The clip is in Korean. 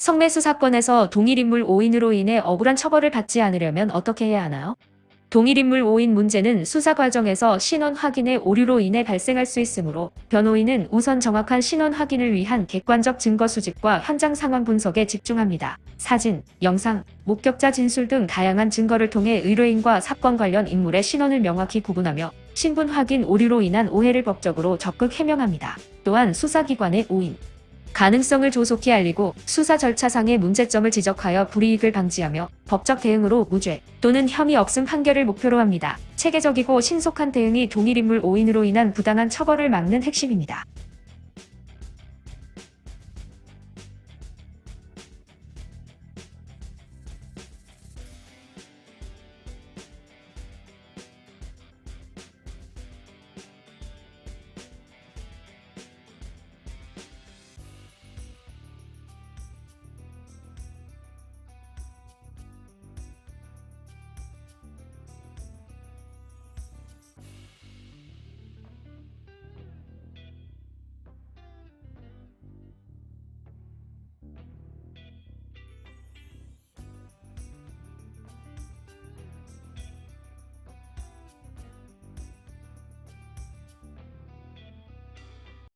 성매수 사건에서 동일인물 5인으로 인해 억울한 처벌을 받지 않으려면 어떻게 해야 하나요? 동일인물 5인 문제는 수사 과정에서 신원 확인의 오류로 인해 발생할 수 있으므로 변호인은 우선 정확한 신원 확인을 위한 객관적 증거 수집과 현장 상황 분석에 집중합니다. 사진, 영상, 목격자 진술 등 다양한 증거를 통해 의뢰인과 사건 관련 인물의 신원을 명확히 구분하며 신분 확인 오류로 인한 오해를 법적으로 적극 해명합니다. 또한 수사기관의 오인, 가능성을 조속히 알리고 수사 절차상의 문제점을 지적하여 불이익을 방지하며 법적 대응으로 무죄 또는 혐의 없음 판결을 목표로 합니다. 체계적이고 신속한 대응이 동일인물 오인으로 인한 부당한 처벌을 막는 핵심입니다.